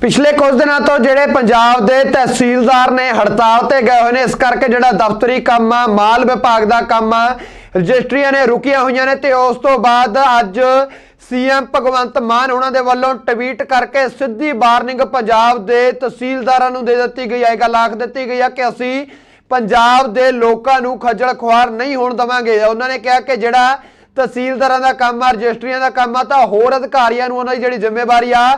ਪਿਛਲੇ ਕੁਝ ਦਿਨਾਂ ਤੋਂ ਜਿਹੜੇ ਪੰਜਾਬ ਦੇ ਤਹਿਸੀਲਦਾਰ ਨੇ ਹੜਤਾਲ ਤੇ ਗਏ ਹੋਏ ਨੇ, ਇਸ ਕਰਕੇ ਜਿਹੜਾ ਦਫ਼ਤਰੀ ਕੰਮ ਆ, ਮਾਲ ਵਿਭਾਗ ਦਾ ਕੰਮ ਆ, ਰਜਿਸਟਰੀਆਂ ਨੇ ਰੁਕੀਆਂ ਹੋਈਆਂ ਨੇ ਤੇ ਉਸ ਤੋਂ ਬਾਅਦ ਅੱਜ ਸੀਐਮ ਭਗਵੰਤ ਮਾਨ ਉਹਨਾਂ ਦੇ ਵੱਲੋਂ ਟਵੀਟ ਕਰਕੇ ਸਿੱਧੀ ਵਾਰਨਿੰਗ ਪੰਜਾਬ ਦੇ ਤਹਿਸੀਲਦਾਰਾਂ ਨੂੰ ਦੇ ਦਿੱਤੀ ਗਈ ਹੈ ਗੱਲ ਆਖ ਦਿੱਤੀ ਗਈ ਹੈ ਕਿ ਅਸੀਂ ਪੰਜਾਬ ਦੇ ਲੋਕਾਂ ਨੂੰ ਖੱਜਲ ਖੁਆਰ ਨਹੀਂ ਹੋਣ ਦਵਾਂਗੇ। ਉਹਨਾਂ ਨੇ ਕਿਹਾ ਕਿ ਜਿਹੜਾ ਤਹਿਸੀਲਦਾਰਾਂ ਦਾ ਕੰਮ ਆ, ਰਜਿਸਟਰੀਆਂ ਦਾ ਕੰਮ ਆ, ਤਾਂ ਹੋਰ ਅਧਿਕਾਰੀਆਂ ਨੂੰ ਉਹਨਾਂ ਦੀ ਜਿਹੜੀ ਜ਼ਿੰਮੇਵਾਰੀ ਆ,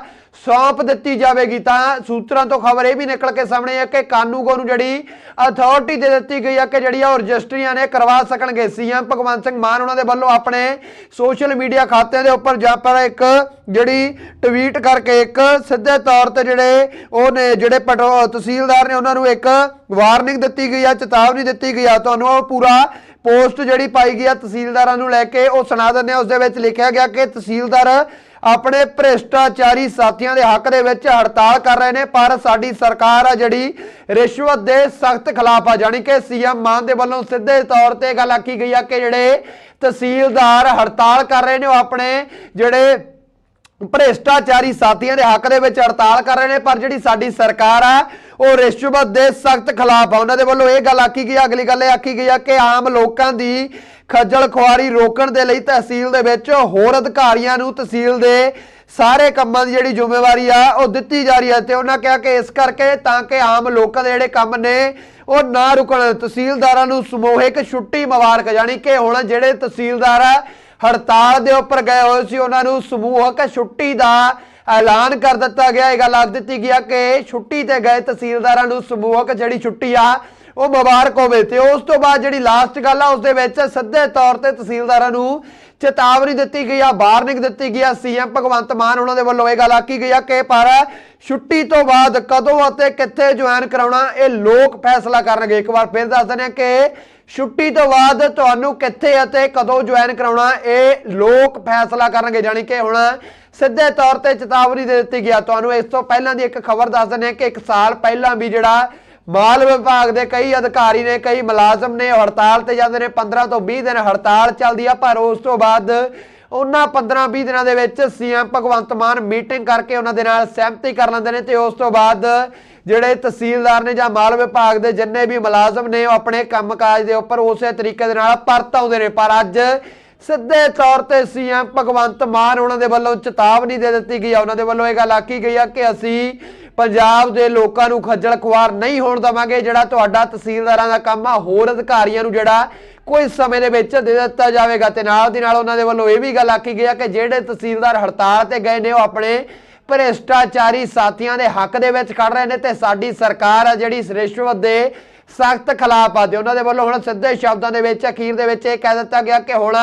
ਸੌਂਪ ਦਿੱਤੀ ਜਾਵੇਗੀ। ਤਾਂ ਸੂਤਰਾਂ ਤੋਂ ਖਬਰ ਇਹ ਵੀ ਨਿਕਲ ਕੇ ਸਾਹਮਣੇ ਹੈ ਕਿ ਕਾਨੂੰਗੋ ਨੂੰ ਜਿਹੜੀ ਅਥਾਰਟੀ ਦੇ ਦਿੱਤੀ ਗਈ ਆ ਕਿ ਜਿਹੜੀਆਂ ਉਹ ਰਜਿਸਟਰੀਆਂ ਨੇ ਕਰਵਾ ਸਕਣਗੇ। ਸੀਐਮ ਭਗਵੰਤ ਸਿੰਘ ਮਾਨ ਉਹਨਾਂ ਦੇ ਵੱਲੋਂ ਆਪਣੇ ਸੋਸ਼ਲ ਮੀਡੀਆ ਖਾਤਿਆਂ ਦੇ ਉੱਪਰ ਜਾਂ ਪਰ ਇੱਕ ਜਿਹੜੀ ਟਵੀਟ ਕਰਕੇ ਇੱਕ ਸਿੱਧੇ ਤੌਰ ਤੇ ਜਿਹੜੇ ਉਹ ਨੇ, ਜਿਹੜੇ ਪਟੋ ਤਹਿਸੀਲਦਾਰ ਨੇ ਉਹਨਾਂ ਨੂੰ ਇੱਕ ਵਾਰਨਿੰਗ ਦਿੱਤੀ ਗਈ ਆ, ਚੇਤਾਵਨੀ ਦਿੱਤੀ ਗਈ ਆ। ਤੁਹਾਨੂੰ ਉਹ ਪੂਰਾ ਪੋਸਟ ਜਿਹੜੀ ਪਾਈ ਗਈ ਆ ਤਹਿਸੀਲਦਾਰਾਂ ਨੂੰ ਲੈ ਕੇ, ਉਹ ਸੁਣਾ ਦਿੰਦੇ ਆ। ਉਸ ਦੇ ਵਿੱਚ ਲਿਖਿਆ ਗਿਆ ਕਿ ਤਹਿਸੀਲਦਾਰ ਆਪਣੇ ਭ੍ਰਿਸ਼ਟਾਚਾਰੀ ਸਾਥੀਆਂ ਦੇ ਹੱਕ ਦੇ ਵਿੱਚ ਹੜਤਾਲ ਕਰ ਰਹੇ ਨੇ, ਪਰ ਸਾਡੀ ਸਰਕਾਰ ਆ ਜਿਹੜੀ ਰਿਸ਼ਵਤ ਦੇ ਸਖਤ ਖਿਲਾਫ ਆ। ਜਾਣੀ ਕਿ ਸੀਐਮ ਮਾਨ ਦੇ ਵੱਲੋਂ ਸਿੱਧੇ ਤੌਰ ਤੇ ਗੱਲ ਆਖੀ ਗਈ ਆ ਕਿ ਜਿਹੜੇ ਤਹਿਸੀਲਦਾਰ ਹੜਤਾਲ ਕਰ ਰਹੇ ਨੇ, ਉਹ ਆਪਣੇ ਜਿਹੜੇ ਭ੍ਰਿਸ਼ਟਾਚਾਰੀ ਸਾਥੀਆਂ ਦੇ ਹੱਕ ਦੇ ਵਿੱਚ ਹੜਤਾਲ ਕਰ ਰਹੇ ਨੇ ਪਰ ਜਿਹੜੀ ਸਾਡੀ ਸਰਕਾਰ ਆ ਉਹ ਰਿਸ਼ਵਤ ਦੇ ਸਖਤ ਖਿਲਾਫ ਆ। ਉਹਨਾਂ ਦੇ ਵੱਲੋਂ ਇਹ ਗੱਲ ਆਖੀ ਗਈ ਆ, ਅਗਲੀ ਗੱਲ ਇਹ ਆਖੀ ਗਈ ਆ ਕਿ ਆਮ ਲੋਕਾਂ ਦੀ ਖੱਜਲ ਖੁਆਰੀ ਰੋਕਣ ਦੇ ਲਈ ਤਹਿਸੀਲ ਦੇ ਵਿੱਚ ਹੋਰ ਅਧਿਕਾਰੀਆਂ ਨੂੰ ਤਹਿਸੀਲ ਦੇ ਸਾਰੇ ਕੰਮਾਂ ਦੀ ਜਿਹੜੀ ਜ਼ਿੰਮੇਵਾਰੀ ਆ ਉਹ ਦਿੱਤੀ ਜਾ ਰਹੀ ਹੈ ਤੇ ਉਹਨਾਂ ਕਿਹਾ ਕਿ ਇਸ ਕਰਕੇ ਤਾਂ ਕਿ ਆਮ ਲੋਕਾਂ ਦੇ ਜਿਹੜੇ ਕੰਮ ਨੇ ਉਹ ਨਾ ਰੁਕਣ। ਤਹਿਸੀਲਦਾਰਾਂ ਨੂੰ ਸਮੂਹਿਕ ਛੁੱਟੀ ਮੁਬਾਰਕ ਜਾਣੀ ਕਿ ਹੁਣ ਜਿਹੜੇ ਤਹਿਸੀਲਦਾਰ ਆ ਹੜਤਾਲ ਦੇ ਉੱਪਰ ਗਏ ਹੋਏ ਸੀ, ਉਹਨਾਂ ਨੂੰ ਸਮੂਹਕ ਛੁੱਟੀ ਦਾ ਐਲਾਨ ਕਰ ਦਿੱਤਾ ਗਿਆ। ਇਹ ਗੱਲ ਆਖ ਦਿੱਤੀ ਗਿਆ ਕਿ ਛੁੱਟੀ ਤੇ ਗਏ ਤਹਿਸੀਲਦਾਰਾਂ ਨੂੰ ਸਮੂਹਕ ਜਿਹੜੀ ਛੁੱਟੀ ਆ, ਉਹ ਮੁਬਾਰਕ ਹੋਵੇ ਤੇ ਉਸ ਤੋਂ ਬਾਅਦ ਜਿਹੜੀ ਲਾਸਟ ਗੱਲ ਆ, ਉਸ ਦੇ ਵਿੱਚ ਸਿੱਧੇ ਤੌਰ ਤੇ ਤਹਿਸੀਲਦਾਰਾਂ ਨੂੰ ਚੇਤਾਵਨੀ ਦਿੱਤੀ ਗਈ ਆ, ਵਾਰਨਿੰਗ ਦਿੱਤੀ ਗਈ ਆ, ਸੀਐਮ ਭਗਵੰਤ ਮਾਨ ਉਹਨਾਂ ਦੇ ਵੱਲੋਂ ਇਹ ਗੱਲ ਆਖੀ ਗਈ ਆ ਕਿ ਪਰ ਛੁੱਟੀ ਤੋਂ ਬਾਅਦ ਕਦੋਂ ਅਤੇ ਕਿੱਥੇ ਜੁਆਇਨ ਕਰਾਉਣਾ, ਇਹ ਲੋਕ ਫੈਸਲਾ ਕਰਨਗੇ। ਇੱਕ ਵਾਰ ਫਿਰ ਦੱਸ ਦਿੰਦੇ ਆ ਕਿ ਛੁੱਟੀ ਤੋਂ ਬਾਅਦ ਤੁਹਾਨੂੰ ਕਿੱਥੇ ਅਤੇ ਕਦੋਂ ਜੁਆਇਨ ਕਰਾਉਣਾ, ਇਹ ਲੋਕ ਫੈਸਲਾ ਕਰਨਗੇ। ਜਾਣੀ ਕਿ ਹੁਣ ਸਿੱਧੇ ਤੌਰ ਤੇ ਚੇਤਾਵਨੀ ਦੇ ਦਿੱਤੀ ਗਿਆ ਤੁਹਾਨੂੰ ਇਸ ਤੋਂ ਪਹਿਲਾਂ ਦੀ ਇੱਕ ਖਬਰ ਦੱਸ ਦਿੰਦੇ ਆ ਕਿ ਇੱਕ ਸਾਲ ਪਹਿਲਾਂ ਵੀ ਜਿਹੜਾ ਮਾਲ ਵਿਭਾਗ ਦੇ ਕਈ ਅਧਿਕਾਰੀ ਨੇ, ਕਈ ਮੁਲਾਜ਼ਮ ਨੇ ਉਹ ਹੜਤਾਲ ਤੇ ਜਾਂਦੇ ਨੇ। 15 ਤੋਂ 20 ਦਿਨ ਹੜਤਾਲ ਚੱਲਦੀ ਆ, ਪਰ ਉਸ ਤੋਂ ਬਾਅਦ ਉਹਨਾਂ 15-20 ਦਿਨਾਂ ਦੇ ਵਿੱਚ ਸੀਐਮ ਭਗਵੰਤ ਮਾਨ ਮੀਟਿੰਗ ਕਰਕੇ ਉਹਨਾਂ ਦੇ ਨਾਲ ਸਹਿਮਤੀ ਕਰ ਲੈਂਦੇ ਨੇ ਤੇ ਉਸ ਤੋਂ ਬਾਅਦ ਜਿਹੜੇ ਤਹਿਸੀਲਦਾਰ ਨੇ ਜਾਂ ਮਾਲ ਵਿਭਾਗ ਦੇ ਜਿੰਨੇ ਵੀ ਮੁਲਾਜ਼ਮ ਨੇ, ਉਹ ਆਪਣੇ ਕੰਮਕਾਜ ਦੇ ਉੱਪਰ ਉਸੇ ਤਰੀਕੇ ਦੇ ਨਾਲ ਪਰਤ ਆਉਂਦੇ ਨੇ। ਪਰ ਅੱਜ ਸਿੱਧੇ ਤੌਰ ਤੇ ਸੀਐਮ ਭਗਵੰਤ ਮਾਨ ਉਹਨਾਂ ਦੇ ਵੱਲੋਂ ਚੇਤਾਵਨੀ ਦੇ ਦਿੱਤੀ ਗਈ ਆ। ਉਹਨਾਂ ਦੇ ਵੱਲੋਂ ਇਹ ਗੱਲ ਆਖੀ ਗਈ ਆ ਕਿ ਅਸੀਂ ਪੰਜਾਬ ਦੇ ਲੋਕਾਂ ਨੂੰ ਖੱਜਲ ਖੁਆਰ ਨਹੀਂ ਹੋਣ ਦਵਾਂਗੇ, ਜਿਹੜਾ ਤੁਹਾਡਾ ਤਹਿਸੀਲਦਾਰਾਂ ਦਾ ਕੰਮ ਆ, ਹੋਰ ਅਧਿਕਾਰੀਆਂ ਨੂੰ ਜਿਹੜਾ ਕੋਈ ਸਮੇਂ ਦੇ ਵਿੱਚ ਦੇ ਦਿੱਤਾ ਜਾਵੇਗਾ। ਤੇ ਨਾਲ ਦੀ ਨਾਲ ਉਹਨਾਂ ਦੇ ਵੱਲੋਂ ਇਹ ਵੀ ਗੱਲ ਆਖੀ ਗਈ ਆ ਕਿ ਜਿਹੜੇ ਤਹਿਸੀਲਦਾਰ ਹੜਤਾਲ ਤੇ ਗਏ ਨੇ, ਉਹ ਆਪਣੇ ਭ੍ਰਿਸ਼ਟਾਚਾਰੀ ਸਾਥੀਆਂ ਦੇ ਹੱਕ ਦੇ ਵਿੱਚ ਖੜ ਰਹੇ ਨੇ ਤੇ ਸਾਡੀ ਸਰਕਾਰ ਆ ਜਿਹੜੀ ਰਿਸ਼ਵਤ ਦੇ ਸਖਤ ਖਿਲਾਫ ਆਦੇ ਉਹਨਾਂ ਦੇ ਵੱਲੋਂ ਹੁਣ ਸਿੱਧੇ ਸ਼ਬਦਾਂ ਦੇ ਵਿੱਚ, ਅਖੀਰ ਦੇ ਵਿੱਚ ਇਹ ਕਹਿ ਦਿੱਤਾ ਗਿਆ ਕਿ ਹੁਣ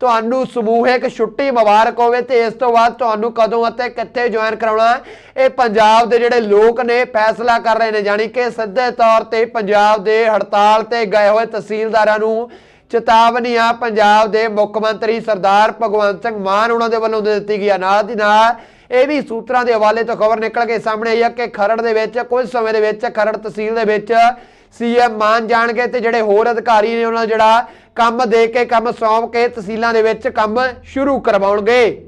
ਤੁਹਾਨੂੰ ਸਮੂਹਿਕ ਛੁੱਟੀ ਮੁਬਾਰਕ ਹੋਵੇ ਤੇ ਇਸ ਤੋਂ ਬਾਅਦ ਤੁਹਾਨੂੰ ਕਦੋਂ ਅਤੇ ਕਿੱਥੇ ਜੁਆਇਨ ਕਰਾਉਣਾ ਇਹ ਪੰਜਾਬ ਦੇ ਜਿਹੜੇ ਲੋਕ ਨੇ, ਫੈਸਲਾ ਕਰ ਰਹੇ ਨੇ, ਜਾਣੀ ਕਿ ਸਿੱਧੇ ਤੌਰ ਤੇ ਪੰਜਾਬ ਦੇ ਹੜਤਾਲ ਤੇ ਗਏ ਹੋਏ ਤਹਿਸੀਲਦਾਰਾਂ ਨੂੰ ਚੇਤਾਵਨੀਆਂ ਪੰਜਾਬ ਦੇ ਮੁੱਖ ਮੰਤਰੀ ਸਰਦਾਰ ਭਗਵੰਤ ਸਿੰਘ ਮਾਨ ਉਹਨਾਂ ਦੇ ਵੱਲੋਂ ਦੇ ਦਿੱਤੀ ਗਈ ਆ ਨਾਲ ਦੀ ਨਾਲ ਇਹ ਵੀ ਸੂਤਰਾਂ ਦੇ ਹਵਾਲੇ ਤੋਂ ਖਬਰ ਨਿਕਲ ਕੇ ਸਾਹਮਣੇ ਆਈ ਹੈ ਕਿ ਖਰੜ ਦੇ ਵਿੱਚ, ਕੁਝ ਸਮੇਂ ਦੇ ਵਿੱਚ ਖਰੜ ਤਹਿਸੀਲ ਦੇ ਵਿੱਚ ਸੀਐਮ ਮਾਨ ਜਾਣਗੇ ਤੇ ਜਿਹੜੇ ਹੋਰ ਅਧਿਕਾਰੀ ਨੇ ਉਹਨਾਂ ਜਿਹੜਾ ਕੰਮ ਦੇ ਕੇ, ਕੰਮ ਸੌਂਪ ਕੇ ਤਹਿਸੀਲਾਂ ਦੇ ਵਿੱਚ ਕੰਮ ਸ਼ੁਰੂ ਕਰਵਾਉਣਗੇ।